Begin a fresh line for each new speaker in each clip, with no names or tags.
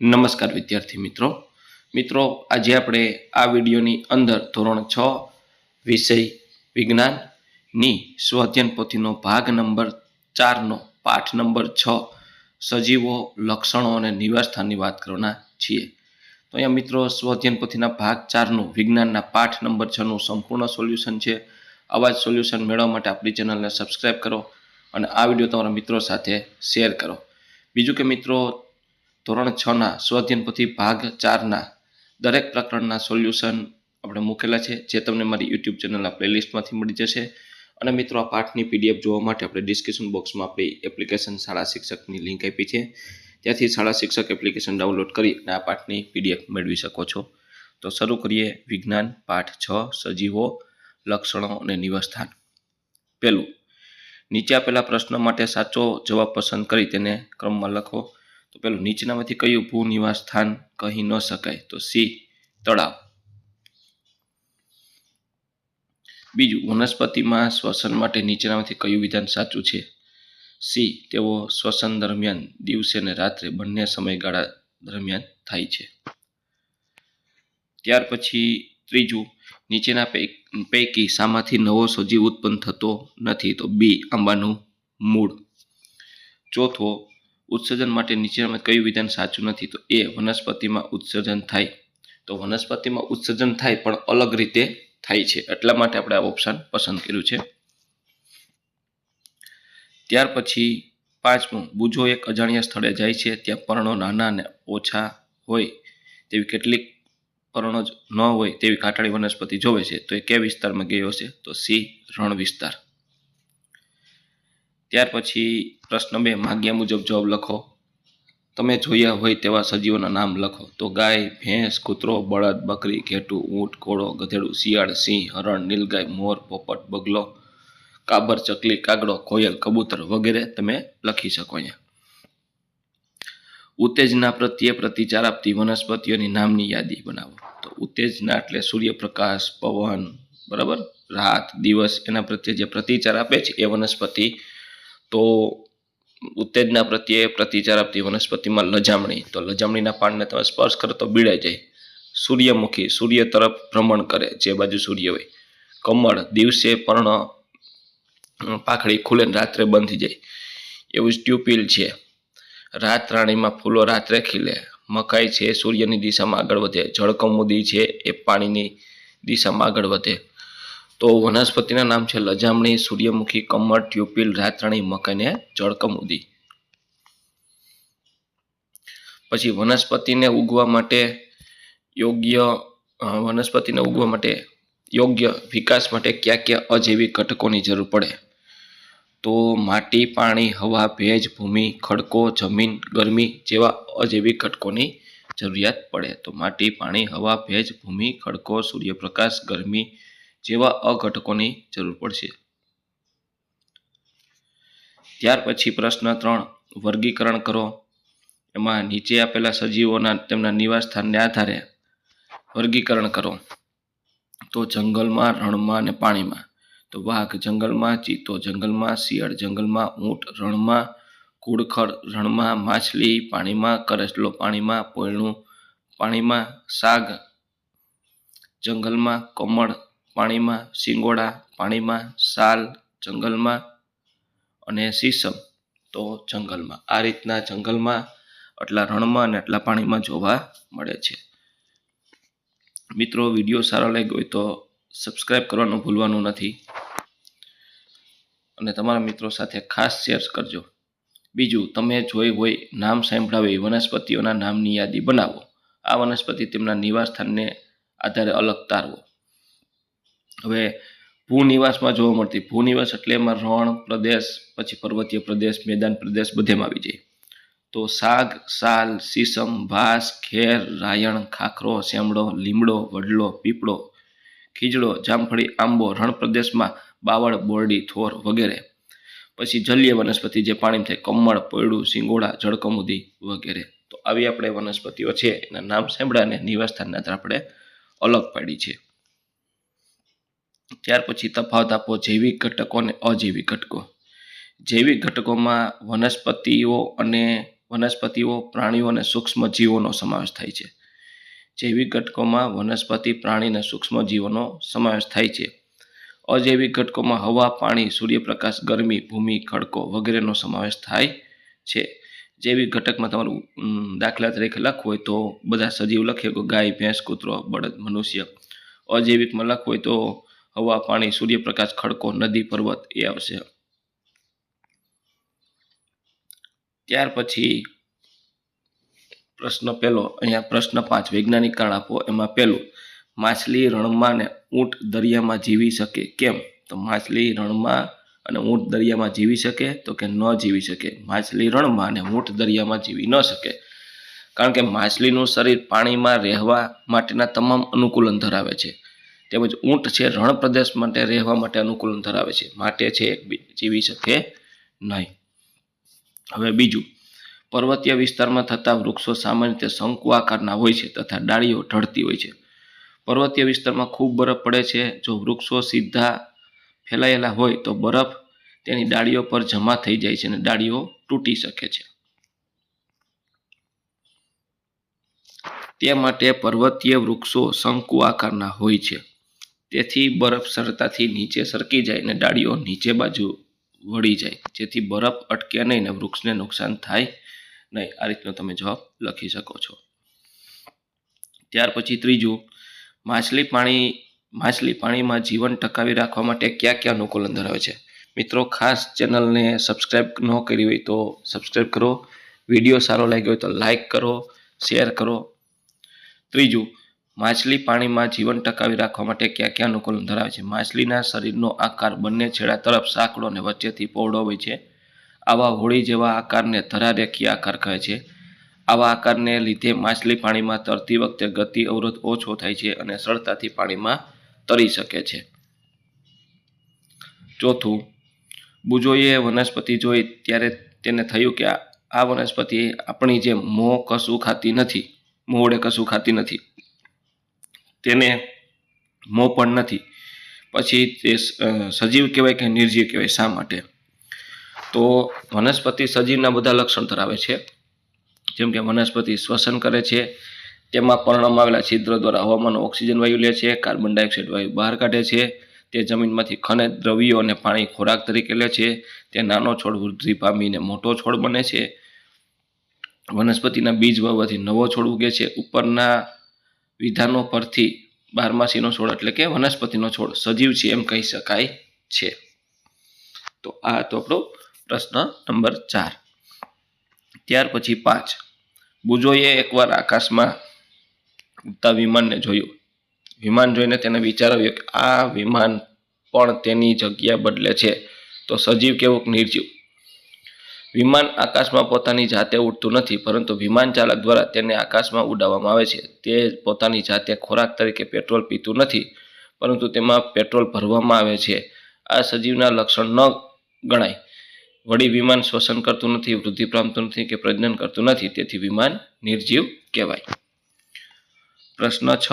નમસ્કાર વિદ્યાર્થી મિત્રો. મિત્રો, આજે આપણે આ વિડીયોની અંદર ધોરણ છ, વિષય વિજ્ઞાનની સ્વઅધ્યયન પોથીનો ભાગ નંબર ચારનો પાઠ નંબર છ, સજીવો, લક્ષણો અને નિવાસસ્થાનની વાત કરવાના છીએ. તો અહીંયા મિત્રો સ્વઅધ્યયન પોથીના ભાગ ચારનું વિજ્ઞાનના પાઠ નંબર છનું સંપૂર્ણ સોલ્યુશન છે. આવા જ સોલ્યુશન મેળવવા માટે આપણી ચેનલને સબસ્ક્રાઈબ કરો અને આ વીડિયો તમારા મિત્રો સાથે શેર કરો. બીજું કે મિત્રો ધોરણ છના સ્વાધ્યન પોથી ભાગ ચારના દરેક પ્રકરણના સોલ્યુશન આપણે મૂકેલા છે, જે તમને મારી યુટ્યુબ ચેનલના પ્લેલિસ્ટમાંથી મળી જશે. અને મિત્રો, આ પાઠની પીડીએફ જોવા માટે આપણે ડિસ્ક્રિપ્શન બોક્સમાં આપણી એપ્લિકેશન શાળા શિક્ષકની લિંક આપી છે. ત્યાંથી શાળા શિક્ષક એપ્લિકેશન ડાઉનલોડ કરી અને આ પાઠની પીડીએફ મેળવી શકો છો. તો શરૂ કરીએ વિજ્ઞાન પાઠ છ, સજીવો, લક્ષણો અને નિવાસસ્થાન. પહેલું, નીચે આપેલા પ્રશ્ન માટે સાચો જવાબ પસંદ કરી તેને ક્રમમાં લખો. તો પેલું નીચેનામાંથી કયું ભૂ નિવાસ સ્થાન કહી ન શકાય? તો સી, તળાવ. બીજું, વનસ્પતિમાં શ્વસન માટે નીચેનામાંથી કયું વિધાન સાચું છે? સી, તેઓ શ્વસન દરમિયાન દિવસે અને રાત્રે બંને સમયગાળા દરમિયાન થાય છે. ત્યાર પછી ત્રીજું, નીચેના પૈકી શામાંથી નવો સજીવ ઉત્પન્ન થતો નથી, તો બી આંબાનું મૂળ. ચોથો ઉત્સર્જન માટે નીચેનામાં કયું વિધાન સાચું નથી, તો એ વનસ્પતિમાં ઉત્સર્જન થાય. તો વનસ્પતિમાં ઉત્સર્જન થાય પણ અલગ રીતે થાય છે. એટલા માટે આપણે આ ઓપ્શન પસંદ કર્યું છે. ત્યાર પછી પાંચમું, બુજો એક અજાણ્યા સ્થળે જાય છે. ત્યાં પર્ણો નાના અને ઓછા હોય તેવી કેટલીક પર્ણો જ ન હોય તેવી કાંટાળી વનસ્પતિ જોવે છે. તો એ કયા વિસ્તારમાં ગયો હશે? તો સી, રણ વિસ્તાર. ત્યાર પછી પ્રશ્ન બે, માગ્યા મુજબ જવાબ લખો. તમે જોયા હોય તેવા સજીવોના નામ લખો. તો ગાય, ભેંસ, કૂતરો, બળદ, બકરી, ઘેટું, ઊંટ, ઘોડો, ગધેડું, શિયાળ, સિંહ, હરણ, નીલગાય, મોર, પોપટ, બગલો, કાબર, ચકલી, કાગડો, કોયલ, કબૂતર વગેરે તમે લખી શકો અહીંયા. ઉત્તેજના પ્રત્યે પ્રતિચાર આપતી વનસ્પતિઓની નામની યાદી બનાવો. તો ઉત્તેજના એટલે સૂર્યપ્રકાશ, પવન, બરાબર? રાત, દિવસ, એના પ્રત્યે જે પ્રતિચાર આપે છે એ વનસ્પતિ તો ઉત્તેજના પ્રત્યે પ્રતિચાર આપતી વનસ્પતિમાં લજામણી. તો લજામણીના પાનને તમે સ્પર્શ કરો તો બીડાઈ જાય. સૂર્યમુખી, સૂર્ય તરફ ભ્રમણ કરે, જે બાજુ સૂર્ય હોય. કમળ દિવસે પર્ણ પાખડી ખુલે રાત્રે બંધ જાય. એવું જ ટ્યુપિલ છે. રાત રાણીમાં ફૂલો રાત્રે ખીલે મકાઈ છે સૂર્યની દિશામાં આગળ વધે. જળકમુદી છે એ પાણીની દિશામાં આગળ વધે. તો વનસ્પતિના નામ છે લજામણી, સૂર્યમુખી, કમળ, ટ્યુપિલ, રાતરાણી મકાઈને જળકમુદી પછી વનસ્પતિને ઉગવા માટે યોગ્ય વનસ્પતિને ઉગવા માટે યોગ્ય વિકાસ માટે કયા કયા અજૈવિક ઘટકોની જરૂર પડે? તો માટી, પાણી, હવા, ભેજ, ભૂમિ, ખડકો, જમીન, ગરમી જેવા અજૈવિક ઘટકોની જરૂરિયાત પડે. તો માટી, પાણી, હવા, ભેજ, ભૂમિ, ખડકો, સૂર્યપ્રકાશ, ગરમી જેવા અઘટકોની જરૂર પડશે. ત્યાર પછી પ્રશ્ન ત્રણ, વર્ગીકરણ કરો. એમાં નીચે આપેલા સજીવોના તેમના નિવાસ સ્થાનને આધારે વર્ગીકરણ કરો. તો જંગલમાં, રણમાં અને પાણીમાં. તો વાઘ જંગલમાં, ચિત્તો જંગલમાં, શિયાળ જંગલમાં, ઊંટ રણમાં, કુડખડ રણમાં, માછલી પાણીમાં, કરચલો પાણીમાં, પોયણું પાણીમાં, સાગ જંગલમાં, કમળ પાણીમાં શિંગોડા પાણીમાં સાલ, જંગલમાં અને સીસમ તો જંગલમાં. આ રીતના જંગલમાં આટલા રણમાં અને આટલા પાણીમાં જોવા મળે છે. મિત્રો, વીડિયો સારો લાગ્યો હોય તો સબસ્ક્રાઈબ કરવાનું ભૂલવાનું નથી. અને તમારા મિત્રો સાથે ખાસ શેર કરજો. બીજું, તમે જોઈ હોય નામ સાંભળાવે એવી વનસ્પતિઓના નામની યાદી બનાવો. આ વનસ્પતિ તેમના નિવાસ સ્થાનને આધારે અલગ તારવો. હવે ભૂનિવાસમાં જોવા મળતી, ભૂનિવાસ એટલે એમાં રણ, પ્રદેશ, પછી પર્વતીય પ્રદેશ, મેદાન પ્રદેશ બધેમાં આવી જાય. તો સાગ, સાલ સીસમ ભાસ, ખેર, રાયણ, ખાખરો શેમડો લીમડો, વડલો, પીપળો, ખીજડો, જામફળી, આંબો, રણ પ્રદેશમાં બાવળ, બોરડી, થોર વગેરે. પછી જલીય વનસ્પતિ જે પાણીમાં થાય, કમળ પોયડું સિંગોડા જળકમુદી વગેરે. તો આવી આપણે વનસ્પતિઓ છે, એના નામ સાંભળ્યા અને નિવાસસ્થાનના આધારે આપણે અલગ પાડી છે. ત્યાર પછી તફાવત આપો જૈવિક ઘટકો અને અજૈવિક ઘટકો. જૈવિક ઘટકોમાં વનસ્પતિઓ અને વનસ્પતિઓ, પ્રાણીઓ અને સૂક્ષ્મ જીવોનો સમાવેશ થાય છે. જૈવિક ઘટકોમાં વનસ્પતિ, પ્રાણી અને સૂક્ષ્મ જીવોનો સમાવેશ થાય છે. અજૈવિક ઘટકોમાં હવા, પાણી, સૂર્યપ્રકાશ, ગરમી, ભૂમિ, ખડકો વગેરેનો સમાવેશ થાય છે. જૈવિક ઘટકમાં તમારું દાખલા તરીકે લખવું હોય તો બધા સજીવ લખીએ કે ગાય, ભેંસ, કૂતરો, બળદ, મનુષ્ય. અજૈવિકમાં લખવું હોય તો હવા, પાણી, સૂર્યપ્રકાશ, ખડકો, નદી, પર્વત એ આવશે. ત્યાર પછી પ્રશ્ન પહેલો, અહીંયા પ્રશ્ન પાંચ, વૈજ્ઞાનિક કારણ આપો, એમાં પહેલું, માછલી રણમાં ને ઊંટ દરિયામાં જીવી શકે કેમ? તો માછલી રણમાં અને ઊંટ દરિયામાં જીવી શકે તો કે ન જીવી શકે? માછલી રણમાં અને ઊંટ દરિયામાં જીવી ન શકે. કારણ કે માછલીનું શરીર પાણીમાં રહેવા માટેના તમામ અનુકૂલન ધરાવે છે. તેમજ ઊંટ છે રણ પ્રદેશ માટે રહેવા માટે અનુકૂલન ધરાવે છે. માટે છે એક જીવી શકે નહીં. હવે બીજું, પર્વતીય વિસ્તારમાં થતા વૃક્ષો સામાન્ય રીતે શંકુ આકારના હોય છે તથા ડાળીઓ ઢળતી હોય છે. પર્વતીય વિસ્તારમાં ખૂબ બરફ પડે છે. જો વૃક્ષો સીધા ફેલાયેલા હોય તો બરફ તેની ડાળીઓ પર જમા થઈ જાય છે અને ડાળીઓ તૂટી શકે છે. તે માટે પર્વતીય વૃક્ષો શંકુ આકારના હોય છે. તેથી બરફ સરળતાથી નીચે સરકી જાય અને ડાળીઓ નીચે બાજુ વળી જાય. જેથી બરફ અટકે નહીં ને વૃક્ષને નુકસાન થાય નહીં. આ રીતનો તમે જવાબ લખી શકો છો. ત્યાર પછી ત્રીજું, માછલી પાણી, માછલી પાણીમાં જીવન ટકાવી રાખવા માટે ક્યાં ક્યાં અનુકૂલન ધરાવે છે? મિત્રો, ખાસ ચેનલને સબસ્ક્રાઈબ ન કરી હોય તો સબસ્ક્રાઈબ કરો. વીડિયો સારો લાગ્યો હોય તો લાઈક કરો, શેર કરો. ત્રીજું માછલી પાણીમાં જીવન ટકાવી રાખવા માટે ક્યાં ક્યાં અનુકૂલન ધરાવે છે? માછલીના શરીરનો આકાર બંને છેડા તરફ સાંકડો અને વચ્ચેથી પહોળો હોય છે. આવા હોળી જેવા આકારને ધરારેખીય આકાર કહે છે. આવા આકારને લીધે માછલી પાણીમાં તરતી વખતે ગતિ અવરોધ ઓછો થાય છે અને સરળતાથી પાણીમાં તરી શકે છે. ચોથું બુજોએ વનસ્પતિ જોઈ ત્યારે તેને થયું કે આ આ વનસ્પતિ આપણી જેમ મોં કશું ખાતી નથી મોડે કશું ખાતી નથી. તેને મોં પણ નથી. પછી તે સજીવ કહેવાય કે નિર્જીવ કહેવાય, શા માટે? તો વનસ્પતિ સજીવના બધા લક્ષણ ધરાવે છે. જેમ કે વનસ્પતિ શ્વસન કરે છે, તેમાં પર્ણમાં આવેલા છિદ્ર દ્વારા હવામાન ઓક્સિજન વાયુ લે છે, કાર્બન ડાયોક્સાઇડ વાયુ બહાર કાઢે છે, તે જમીનમાંથી ખનિજ, દ્રવ્યો અને પાણી ખોરાક તરીકે લે છે, તે નાનો છોડ, વૃદ્ધિ પામીને મોટો છોડ બને છે. વનસ્પતિના બીજ વાવવાથી નવો છોડ ઉગે છે, ઉપરના વિધાનો પરથી બારમાસીનો છોડ એટલે કે વનસ્પતિનો છોડ, સજીવ છે એમ કહી શકાય છે. તો આ હતો આપણો પ્રશ્ન નંબર ચાર. ત્યાર પછી પાંચ. બુજોએ એકવાર આકાશમાં ઉડતા વિમાનને જોયું. વિમાન જોઈને તેને વિચાર આવ્યો કે આ વિમાન પણ તેની જગ્યા બદલે છે. તો સજીવ કેવું નિર્જીવ. વિમાન આકાશમાં પોતાની જાતે ઉડતું નથી, પરંતુ વિમાન ચાલક દ્વારા તેને આકાશમાં ઉડાવવામાં આવે છે. તે પોતાની જાતે ખોરાક તરીકે પેટ્રોલ પીતું નથી, પરંતુ તેમાં પેટ્રોલ ભરવામાં આવે છે. આ સજીવના લક્ષણ ન ગણાય. વળી વિમાન શ્વસન કરતું નથી, વૃદ્ધિ પામતું નથી કે પ્રજનન કરતું નથી, તેથી વિમાન નિર્જીવ કહેવાય. પ્રશ્ન છ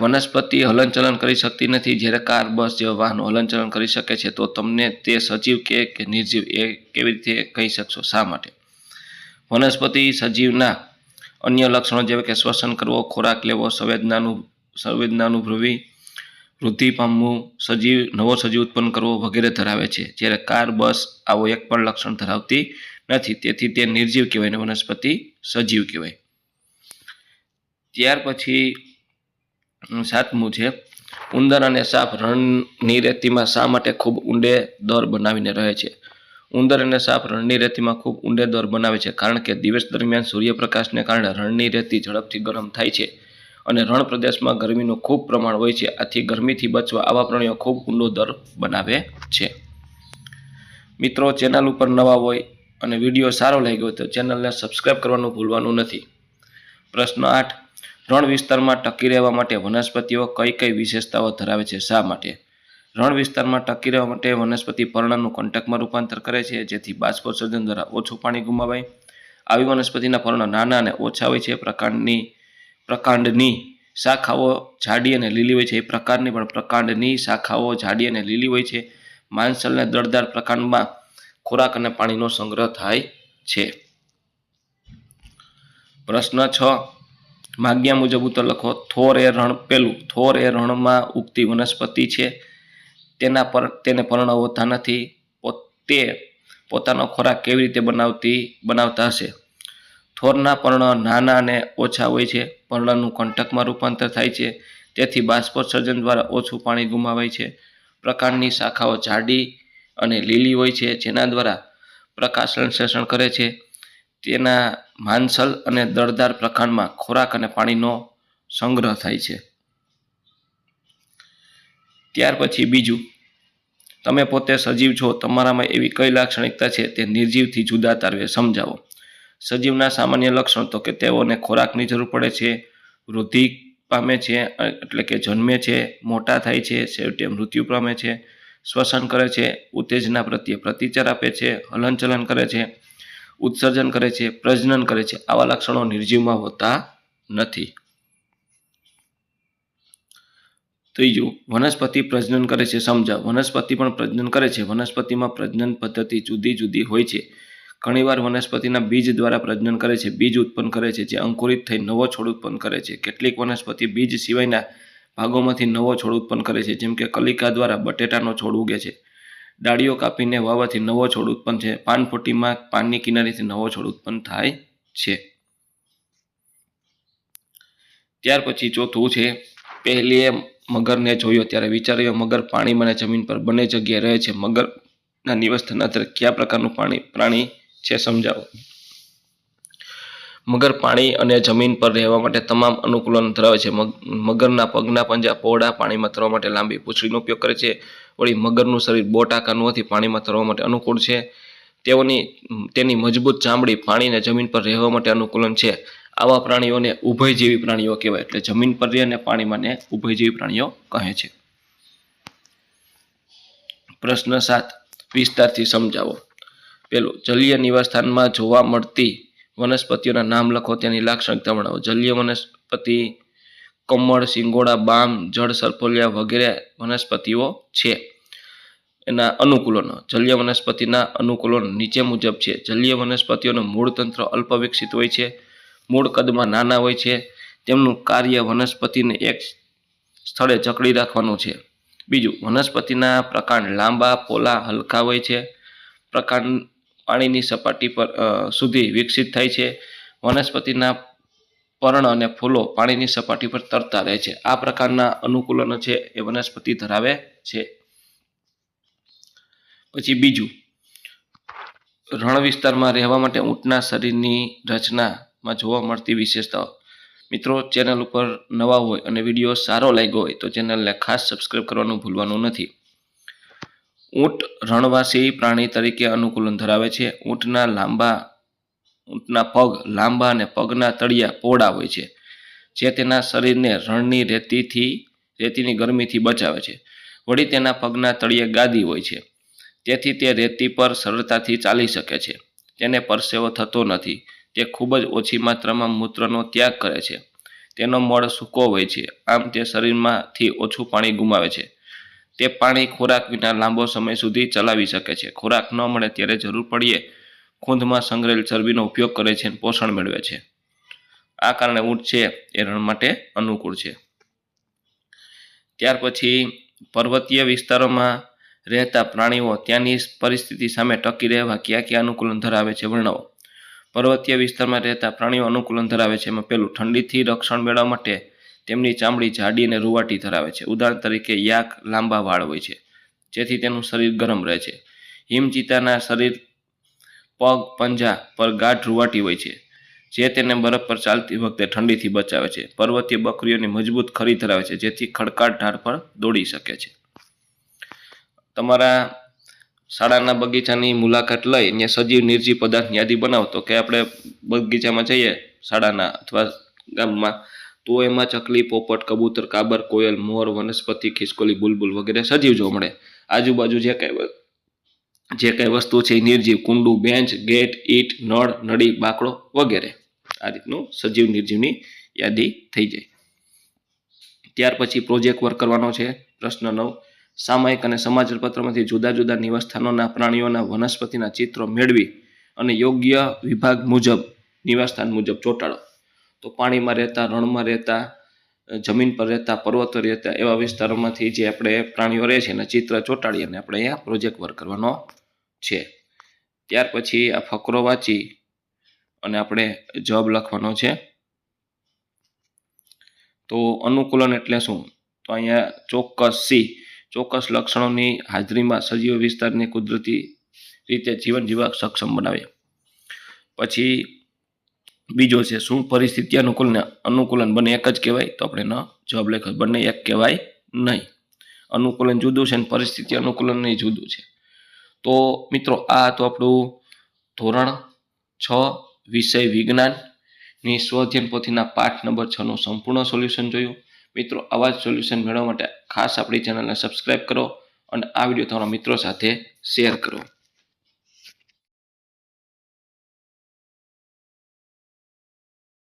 વનસ્પતિ હલનચલન કરી શકતી નથી. જ્યારે કાર, બસ જેવા વાહનો હલનચલન કરી શકે છે, તો તમને તે સજીવ કે નિર્જીવ એ કેવી રીતે કહી શકશો? શા માટે? વનસ્પતિ સજીવના અન્ય લક્ષણો જેવા કે શ્વસન કરવો, ખોરાક લેવો, સંવેદનાનું, સંવેદનાનુભવી વૃદ્ધિ પામવું, સજીવ, નવો સજીવ ઉત્પન્ન કરવો વગેરે ધરાવે છે. જ્યારે કાર, બસ આવો એક પણ લક્ષણ ધરાવતી નથી. તેથી તે નિર્જીવ કહેવાય ને વનસ્પતિ સજીવ કહેવાય. ત્યાર પછી સાતમું છે. ઉંદર અને સાપ રણની રેતીમાં શા માટે ખૂબ ઊંડે દર બનાવીને રહે છે? ઉંદર અને સાપ રણની રેતીમાં ખૂબ ઊંડે દર બનાવે છે કારણ કે દિવસ દરમિયાન સૂર્યપ્રકાશને કારણે રણની રેતી ઝડપથી ગરમ થાય છે અને રણ પ્રદેશમાં ગરમીનું ખૂબ પ્રમાણ હોય છે. આથી ગરમીથી બચવા આવા પ્રાણીઓ ખૂબ ઊંડો દર બનાવે છે. મિત્રો, ચેનલ ઉપર નવા હોય અને વીડિયો સારો લાગ્યો તો ચેનલને સબસ્ક્રાઈબ કરવાનું ભૂલવાનું નથી. પ્રશ્ન આઠ રણ વિસ્તારમાં ટકી રહેવા માટે વનસ્પતિઓ કઈ કઈ વિશેષતાઓ ધરાવે છે? શા માટે? રણ વિસ્તારમાં ટકી રહેવા માટે વનસ્પતિ પર્ણનું કંટકમાં રૂપાંતર કરે છે, જેથી બાષ્પોત્સર્જન દ્વારા ઓછું પાણી ગુમાવાય. આવી વનસ્પતિના પર્ણ નાના અને ઓછા હોય છે. પ્રકાંડની પ્રકાંડની શાખાઓ જાડી અને લીલી હોય છે. એ પ્રકારની પણ પ્રકાંડની શાખાઓ જાડી અને લીલી હોય છે. માંસલને દળદાર પ્રકાંડમાં ખોરાક અને પાણીનો સંગ્રહ થાય છે. પ્રશ્ન છ. માગ્યા મુજબ ઉત્તર લખો, થોર એ રણ પેલું, થોર એ રણમાં ઉગતી વનસ્પતિ છે. તેના પર, તેને પર્ણ હોતા નથી. પોતે પોતાનો ખોરાક કેવી રીતે બનાવતી, બનાવતા હશે? થોરના પર્ણ નાના અને ઓછા હોય છે. પર્ણનું કંટકમાં રૂપાંતર થાય છે. તેથી બાષ્પોત્સર્જન દ્વારા ઓછું પાણી ગુમાવાય છે. પ્રકાંડની શાખાઓ જાડી અને લીલી હોય છે, જેના દ્વારા પ્રકાશ સંશ્લેષણ કરે છે. તેના માંસલ અને દળદાર પ્રખાંડમાં ખોરાક અને પાણીનો સંગ્રહ થાય છે. ત્યાર પછી બીજું, તમે પોતે સજીવ છો, તમારામાં એવી કઈ લાક્ષણિકતા છે તે નિર્જીવથી જુદા તારવે, સમજાવો. સજીવના સામાન્ય લક્ષણ તો કે તેઓને ખોરાકની જરૂર પડે છે, વૃદ્ધિ પામે છે, એટલે કે જન્મે છે, મોટા થાય છે, છેવટે મૃત્યુ પામે છે, શ્વસન કરે છે, ઉત્તેજના પ્રત્યે પ્રતિચાર આપે છે, હલનચલન કરે છે ઉત્સર્જન કરે છે, પ્રજનન કરે છે, આવા લક્ષણો નિર્જીવમાં હોતા નથી. ત્રીજું વનસ્પતિ પ્રજનન કરે છે સમજા વનસ્પતિ પણ પ્રજનન કરે છે. વનસ્પતિમાં પ્રજનન પદ્ધતિ જુદી જુદી હોય છે. ઘણીવાર વનસ્પતિના બીજ દ્વારા પ્રજનન કરે છે, બીજ ઉત્પન્ન કરે છે, જે અંકુરિત થઈ નવો છોડ ઉત્પન્ન કરે છે. કેટલીક વનસ્પતિ બીજ સિવાયના ભાગોમાંથી નવો છોડ ઉત્પન્ન કરે છે, જેમ કે કલિકા દ્વારા બટેટાનો છોડ ઉગે છે. ડાળીઓ કાપીને વાવવાથી નવો છોડ ઉત્પન્ન છે. પાનફોટીમાં પાનની કિનારીથી નવો છોડ ઉત્પન્ન થાય છે. ત્યાર પછી ચોથું છે પહેલી મગરને જોયો, ત્યારે વિચાર્યો, મગર પાણીમાં જમીન પર બંને જગ્યાએ રહે છે. મગરના નિવાસસ્થાન આધારે કયા પ્રકારનું પાણી, પ્રાણી છે સમજાવો. મગર પાણી અને જમીન પર રહેવા માટે તમામ અનુકૂલન ધરાવે છે. મગ, મગરના પગના પંજા પહોળા પાણીમાં તરવા માટે લાંબી પૂંછડીનો ઉપયોગ કરે છે. વળી મગરનું શરીર બોટ આકારનું હોવાથી પાણીમાં તરવા માટે અનુકૂળ છે. તેઓની, તેની મજબૂત ચામડી પાણીને જમીન પર રહેવા માટે અનુકૂલન છે. આવા પ્રાણીઓને ઉભયજીવી પ્રાણીઓ કહેવાય, એટલે જમીન પર રહે અને પાણીમાં ને ઉભયજીવી પ્રાણીઓ કહે છે. પ્રશ્ન સાત, વિસ્તારથી સમજાવો. પેલું, જલીય નિવાસસ્થાનમાં જોવા મળતી વનસ્પતિઓના નામ લખો, તેની લાક્ષણિકતા વર્ણવો. જલીય વનસ્પતિ કમળ, સિંગોડા, બામ, જળ સરફોલિયા વગેરે વનસ્પતિઓ છે. એના અનુકૂલનો, જલીય વનસ્પતિના અનુકૂલન નીચે મુજબ છે. જલીય વનસ્પતિઓનું મૂળ તંત્ર અલ્પ વિકસિત હોય છે. મૂળ કદમાં નાના હોય છે. તેમનું કાર્ય વનસ્પતિને એક સ્થળે જકડી રાખવાનું છે. બીજું, વનસ્પતિના પ્રકાંડ લાંબા, પોલા, હલકા હોય છે. પ્રકાંડ પાણીની સપાટી પર સુધી વિકસિત થાય છે. વનસ્પતિના પર્ણ અને ફૂલો પાણીની સપાટી પર તરતા રહે છે. આ પ્રકારના અનુકૂલનો છે એ વનસ્પતિ ધરાવે છે. પછી બીજું, રણ વિસ્તારમાં રહેવા માટે ઊંટના શરીરની રચનામાં જોવા મળતી વિશેષતાઓ. મિત્રો, ચેનલ ઉપર નવા હોય અને વીડિયો સારો લાગ્યો હોય તો ચેનલને ખાસ સબસ્ક્રાઈબ કરવાનું ભૂલવાનું નથી. ઊંટ રણવાસી પ્રાણી તરીકે અનુકૂલન ધરાવે છે. ઊંટના લાંબા ઊંટના પગ લાંબા અને પગના તળિયા પહોળા હોય છે, જે તેના શરીરને રણની રેતીથી, રેતીની ગરમીથી બચાવે છે. વળી તેના પગના તળિયે ગાદી હોય છે. તેથી તે રેતી પર સરળતાથી ચાલી શકે છે. તેને પરસેવો થતો નથી. તે ખૂબ જ ઓછી માત્રામાં મૂત્રનો ત્યાગ કરે છે. તેનો મળ સૂકો હોય છે. આમ તે શરીરમાંથી ઓછું પાણી ગુમાવે છે. તે પાણી ખોરાક વિના લાંબો સમય સુધી ચલાવી શકે છે. ખોરાક ન મળે ત્યારે જરૂર પડીએ ખૂંદમાં સંગ્રહેલ ચરબીનો ઉપયોગ કરે છે અને પોષણ મેળવે છે. આ કારણે ઊંટ છે એ રણ માટે અનુકૂળ છે. ત્યાર પછી પર્વતીય વિસ્તારોમાં રહેતા પ્રાણીઓ ત્યાંની પરિસ્થિતિ સામે ટકી રહેવા કયા કયા અનુકૂલન ધરાવે છે વર્ણવો. પર્વતીય વિસ્તારમાં રહેતા પ્રાણીઓ અનુકૂલન ધરાવે છે એમાં પેલું ઠંડીથી રક્ષણ મેળવવા માટે તેમની ચામડી, જાડી અને રૂવાટી ધરાવે છે. ઉદાહરણ તરીકે યાક લાંબા વાળ હોય છે, જેથી તેનું શરીર ગરમ રહે છે. હિમચીતાના શરીર પગ, પંજા પર ગાઢ રૂવાટી હોય છે, જે તેને બરફ પર ચાલતી વખતે ઠંડીથી બચાવે છે. પર્વતીય બકરીઓની મજબૂત ખરી ધરાવે છે, જેથી ખડકાટ ઢાળ પર દોડી શકે છે. તમારા શાળાના બગીચાની મુલાકાત લઈ અને સજીવ નિર્જીવ પદાર્થની યાદી બનાવતો કે આપણે બગીચામાં જઈએ, શાળાના અથવા ગામમાં, તો એમાં ચકલી, પોપટ, કબૂતર, કાબર, કોયલ, મોર, વનસ્પતિ, ખિસકોલી, બુલબુલ વગેરે સજીવ જોવા મળે. આજુબાજુ જે કાંઈ જે કંઈ વસ્તુ છે નિર્જીવ કુંડું બેન્ચ ગેટ, ઈટ, નળ, નળી, બાકડો વગેરે. આ રીતનું સજીવ નિર્જીવની યાદી થઈ જાય. ત્યાર પછી પ્રોજેક્ટ વર્ક કરવાનો છે. પ્રશ્ન નવ, સામાયિક અને સમાચાર પત્રમાંથી જુદા જુદા નિવાસસ્થાનોના પ્રાણીઓના વનસ્પતિના ચિત્રો મેળવી અને યોગ્ય વિભાગ મુજબ, નિવાસસ્થાન મુજબ ચોંટાડો. તો પાણીમાં રહેતા, રણમાં રહેતા જમીન પર રહેતા, પર્વતો રહેતા એવા વિસ્તારોમાંથી જે આપણે પ્રાણીઓ રહે છે એના ચિત્ર ચોંટાડી અને આપણે અહીંયા પ્રોજેક્ટ વર્ક કરવાનો છે. ત્યાર પછી આ ફકરો વાંચી અને આપણે જવાબ લખવાનો છે. તો અનુકૂલન એટલે શું? તો અહીંયા ચોક્કસ સી, ચોક્કસ લક્ષણોની હાજરીમાં સજીવ વિસ્તારને કુદરતી રીતે જીવન જીવવા સક્ષમ બનાવે. પછી બીજો છે, શું પરિસ્થિતિ અનુકૂળ ને અનુકૂલન બંને એક જ કહેવાય? તો આપણે ન જવાબ લખ્યો બંને એક કહેવાય નહીં. અનુકૂલન જુદું છે અને પરિસ્થિતિ અનુકૂલન નહીં જુદું છે. તો મિત્રો, આ તો આપણું ધોરણ છ, વિષય વિજ્ઞાનની સ્વધ્યન પોથીના પાઠ નંબર છનું સંપૂર્ણ સોલ્યુશન જોયું. મિત્રો, આવા જ સોલ્યુશન મેળવવા માટે ખાસ આપણી ચેનલને સબસ્ક્રાઈબ કરો અને આ વીડિયો તમારા મિત્રો સાથે શેર કરો.